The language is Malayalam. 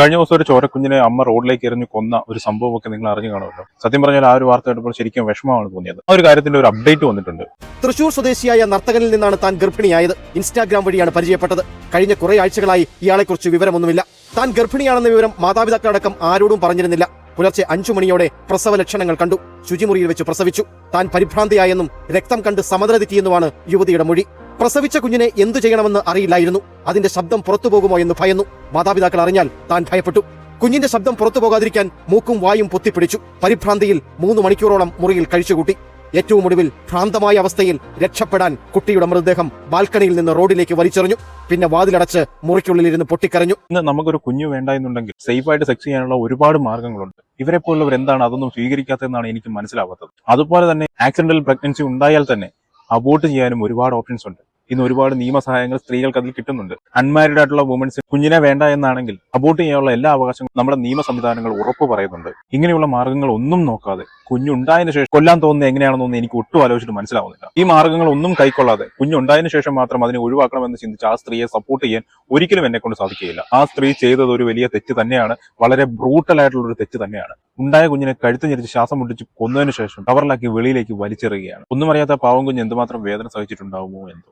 കഴിഞ്ഞ ദിവസം ഒരു ചോരക്കുഞ്ഞിനെ അമ്മ റോഡിലേക്ക് എറിഞ്ഞു കൊന്ന ഒരു സംഭവമൊക്കെ നിങ്ങൾ അറിഞ്ഞു കാണുമല്ലോ. സത്യം പറഞ്ഞാൽ ആ ഒരു വാർത്ത കേട്ടപ്പോൾ ശരിക്കും വിഷമമാണ് തോന്നിയത്. ആ ഒരു കാര്യത്തിന്റെ ഒരു അപ്ഡേറ്റ് വന്നിട്ടുണ്ട്. തൃശൂർ സ്വദേശിയായ നർത്തകനിൽ നിന്നാണ് താൻ ഗർഭിണിയായത്. ഇൻസ്റ്റാഗ്രാം വഴിയാണ് പരിചയപ്പെട്ടത്. കഴിഞ്ഞ കുറെ ആഴ്ചകളായി ഇയാളെക്കുറിച്ച് വിവരമൊന്നുമില്ല. താൻ ഗർഭിണിയാണെന്ന വിവരം മാതാപിതാക്കളടക്കം ആരോടും പറഞ്ഞിരുന്നില്ല. പുലർച്ചെ അഞ്ചു മണിയോടെ പ്രസവ ലക്ഷണങ്ങൾ കണ്ടു. ശുചിമുറിയിൽ വെച്ച് പ്രസവിച്ചു. താൻ പരിഭ്രാന്തിയായെന്നും രക്തം കണ്ട് സമനില തെറ്റിയെന്നുമാണ് യുവതിയുടെ മൊഴി. പ്രസവിച്ച കുഞ്ഞിനെ എന്തു ചെയ്യണമെന്ന് അറിയില്ലായിരുന്നു. അതിന്റെ ശബ്ദം പുറത്തു പോകുമോ എന്ന് ഭയന്നു. മാതാപിതാക്കൾ അറിഞ്ഞാൽ താൻ ഭയപ്പെട്ടു. കുഞ്ഞിന്റെ ശബ്ദം പുറത്തു പോകാതിരിക്കാൻ മൂക്കും വായും പൊത്തിപ്പിടിച്ചു. പരിഭ്രാന്തിയിൽ മൂന്ന് മണിക്കൂറോളം മുറിയിൽ കഴിച്ചുകൂട്ടി. ഏറ്റവും ഒടുവിൽ ഭ്രാന്തമായ അവസ്ഥയിൽ രക്ഷപ്പെടാൻ കുട്ടിയുടെ മൃതദേഹം ബാൽക്കണിയിൽ നിന്ന് റോഡിലേക്ക് വലിച്ചെറിഞ്ഞു. പിന്നെ വാതിലടച്ച് മുറിക്കുള്ളിലിരുന്ന് പൊട്ടിക്കരഞ്ഞു. ഇന്ന് നമുക്കൊരു കുഞ്ഞു വേണ്ട എന്നുണ്ടെങ്കിൽ സേഫ് ആയിട്ട് സെക്സ് ചെയ്യാനുള്ള ഒരുപാട് മാർഗങ്ങളുണ്ട്. ഇവരെ പോലുള്ളവർ എന്താണ് അതൊന്നും സ്വീകരിക്കാത്തതെന്നാണ് എനിക്ക് മനസ്സിലാവാത്തത്. അതുപോലെ തന്നെ ആക്സിഡന്റൽ പ്രഗ്നൻസി ഉണ്ടായാൽ തന്നെ അബോർട്ട് ചെയ്യാനും ഒരുപാട് ഓപ്ഷൻസ് ഉണ്ട്. ഇന്ന് ഒരുപാട് നിയമസഹായങ്ങൾ സ്ത്രീകൾക്ക് അതിൽ കിട്ടുന്നുണ്ട്. അൺമാരിഡ് ആയിട്ടുള്ള വുമൻസ് കുഞ്ഞിനെ വേണ്ട എന്നാണെങ്കിൽ അബോർട്ട് ചെയ്യാനുള്ള എല്ലാ അവകാശങ്ങളും നമ്മുടെ നിയമ സംവിധാനങ്ങൾ ഉറപ്പ് പറയുന്നുണ്ട്. ഇങ്ങനെയുള്ള മാർഗങ്ങൾ ഒന്നും നോക്കാതെ കുഞ്ഞുണ്ടായതിനു ശേഷം കൊല്ലാൻ തോന്നുന്നത് എങ്ങനെയാണെന്നൊന്നും എനിക്ക് ഒട്ടും ആലോചിച്ചിട്ട് മനസ്സിലാവുന്നില്ല. ഈ മാർഗങ്ങൾ ഒന്നും കൈക്കൊള്ളാതെ കുഞ്ഞുണ്ടായതിനു ശേഷം മാത്രം അതിനെ ഒഴിവാക്കണമെന്ന് ചിന്തിച്ച് ആ സ്ത്രീയെ സപ്പോർട്ട് ചെയ്യാൻ ഒരിക്കലും എന്നെ കൊണ്ട് സാധിക്കുകയില്ല. ആ സ്ത്രീ ചെയ്തത് ഒരു വലിയ തെറ്റ് തന്നെയാണ്. വളരെ ബ്രൂട്ടൽ ആയിട്ടുള്ള ഒരു തെറ്റ് തന്നെയാണ്. ഉണ്ടായ കുഞ്ഞിനെ കഴുത്ത് ഞെരിച്ച് ശ്വാസം മുട്ടിച്ച് കൊന്നതിനു ശേഷം കവറിലാക്കി വെളിയിലേക്ക് വലിച്ചെറിയുകയാണ്. ഒന്നും അറിയാത്ത പാവം കുഞ്ഞ് എന്തുമാത്രം വേദന സഹിച്ചിട്ടുണ്ടാവുമോ എന്തോ.